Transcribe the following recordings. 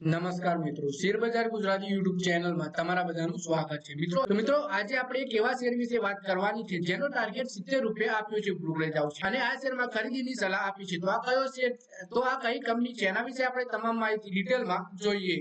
નમસ્કાર મિત્રો. શેર બજાર ગુજરાતી યુટ્યુબ ચેનલમાં તમારા બધાનું સ્વાગત છે. મિત્રો, તો મિત્રો, આજે આપણે એક એવા શેર વિશે વાત કરવાની છે જેનો ટાર્ગેટ સિત્તેર રૂપિયા આપ્યો છે બ્રોકરેજ હાઉસ અને આ શેરમાં ખરીદીની સલાહ આપી છે. તો આ કયો શેર? તો આ કઈ કંપની છે? એના વિશે આપણે તમામ માહિતી ડિટેલમાં જોઈએ.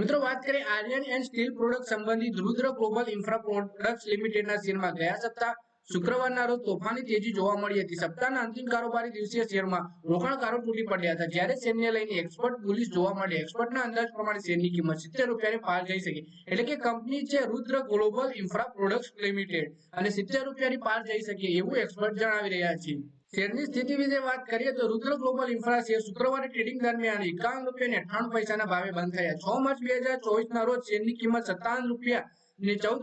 મિત્રો, વાત કરીએ આર્યન એન્ડ સ્ટીલ પ્રોડક્ટ સંબંધિત રુદ્ર ગ્લોબલ ઇન્ફ્રા પ્રોડક્ટ્સ લિમિટેડના શેરમાં ગયા સપ્તાહ શુક્રવારના રોજ તોફાની તેજી જોવા મળી હતી. સપ્તાહના અંતિમ કારોબારી દિવસે શેરમાં રોકાણકારો તૂટી પડ્યા હતા. જ્યારે શેરને લઈને એક્સપર્ટ બુલિશ જોવા મળી એક્સપર્ટના અંદાજ પ્રમાણે શેરની કિંમત સિત્તેર રૂપિયાને પાર જઈ શકે. એટલે કે કંપની છે Rudra global infra products limited અને સિત્તેર રૂપિયાની પાર જઈ શકે એવું એક્સપર્ટ જણાવી રહ્યા છે. શેરની સ્થિતિ વિશે વાત કરીએ તો રુદ્ર ગ્લોબલ ઇન્ફ્રા શેર શુક્રવારે ટ્રેડિંગ દરમિયાન એકાવન રૂપિયા અઠાણું પૈસાના ભાવે બંધ થયા. છ માર્ચ બે હજાર ચોવીસ ના રોજ શેરની કિંમત સત્તાવન રૂપિયા ને ચૌદ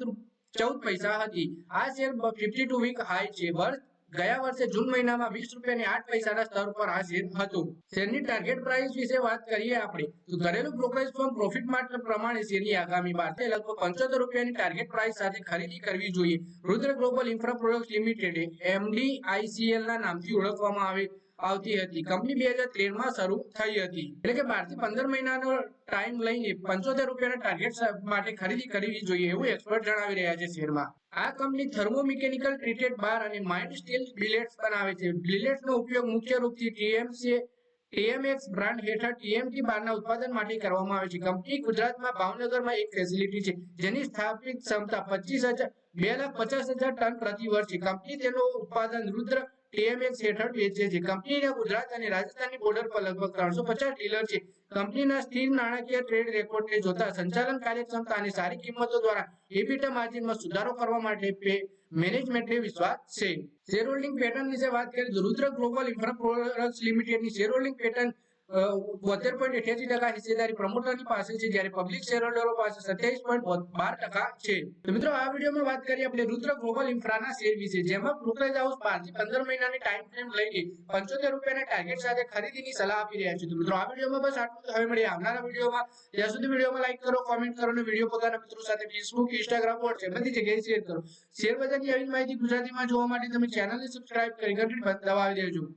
ચૌદ પૈસા હતી. આ share fifty two week high છે. વર્ષ, ગયા વર્ષે જૂન મહિનામાં વીસ રૂપિયાની આઠ પૈસાના સ્તર પર આ શેર હતું. શેરની ટાર્ગેટ પ્રાઇસ વિશે વાત કરીએ આપણે, તો ઘરેલું બ્રોકરેજ ફોર્મ પ્રોફિટ માટે પ્રમાણે શેરની આગામી બારથી લગભગ પંચોતેર રૂપિયાની ટાર્ગેટ પ્રાઇસ સાથે ખરીદી કરવી જોઈએ. Rudra global infra product limited MDICL ના નામથી ઓળખવામાં આવે. આવતી હતી. કંપની બે હજાર તેરમાં શરૂ થઈ હતી. એટલે કે બારથી પંદર મહિનાનો ટાઈમ લઈને પંચોતેર રૂપિયાના ટાર્ગેટ માટે ખરીદી કરવી જોઈએ એવું એક્સપર્ટ જણાવી રહ્યા છે શેરમાં. આ કંપની થર્મોમિકેનિકલ ટ્રીટેડ બાર અને માઇન્ડ સ્ટીલ બિલેટ્સ બનાવે છે. બિલેટ્સ નો ઉપયોગ મુખ્ય રૂપથી ટીએમસી ટીએમએક્સ બ્રાન્ડ હેઠળ ટીએમટી બારના ઉત્પાદન માટે કરવામાં આવે છે. કંપની ગુજરાતમાં ભાવનગરમાં એક ફેસિલિટી છે, જેની સ્થાપિત ક્ષમતા પચીસ હજાર, બે લાખ પચાસ હજાર ટન પ્રતિ વર્ષ છે. કંપની તેનું ઉત્પાદન રુદ્ર ટીએમએક્સ હેઠળ વેચે છે. કંપનીના ગુજરાત અને રાજસ્થાનની બોર્ડર પર લગભગ ત્રણસો પચાસ ડીલર છે. કંપનીના સ્થિર નાણાકીય ટ્રેડ રેકોર્ડને જોતા સંચાલન કાર્યક્ષમતા અને સારી કિંમતો દ્વારા એબીટા માર્જિનમાં સુધારો કરવા માટે મેનેજમેન્ટને વિશ્વાસ છે. શેર હોલ્ડિંગ પેટર્ન વિશે વાત કરીએ તો રુદ્ર ગ્લોબલ ઇન્ફ્રા પ્રોડક્ટ્સ લિમિટેડની શેર હોલ્ડિંગ પેટર્ન બોતેર પોઈન્ટ અઠ્યાસી ટકા હિસ્સેદારી પ્રમોટરની પાસે છે, જ્યારે પબ્લિક શેર પાસે સત્યાવીસ પોઈન્ટ બાર ટકા છે. તો મિત્રો, આ વિડીયોમાં વાત કરીએ આપણે રુદ્ર ગ્લોબલ ઇન્ફ્રાના શેર વિશે, જેમાં બ્રોકરેજ હાઉસ પાંચથી પંદર મહિનાની ટાઈમ ફ્રેમ લઈને પંચોતેર રૂપિયાના ટાર્ગેટ સાથે ખરીદીની સલાહ આપી રહ્યા છે. તો મિત્રો, આ વિડીયોમાં બસ આટલું હવે મળીએ આવનારા વિડીયોમાં. ત્યાં સુધી વિડીયોમાં લાઈક કરો કોમેન્ટ કરો અને વીડિયો પોતાના મિત્રો સાથે ફેસબુક ઇન્સ્ટાગ્રામ વોટ્સએપ બધી જગ્યાએ શેર કરો. શેર બજારની આવી માહિતી ગુજરાતીમાં જોવા માટે તમે ચેનલને સબસ્ક્રાઇબ કરી ઘંટી દબાવી દેજો.